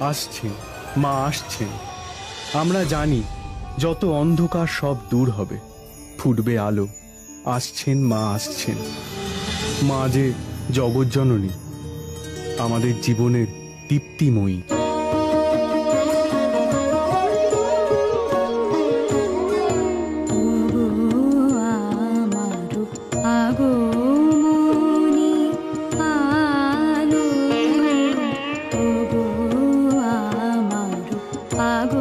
আসছেন মা আসছেন আমরা জানি যত অন্ধকার সব দূর হবে। ফুটবে আলো। আসছেন, মা আসছেন। মা যে জগজ্জননী, আমাদের জীবনের দীপ্তিময়ী ওগো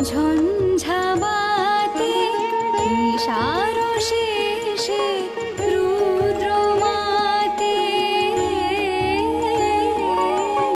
আলো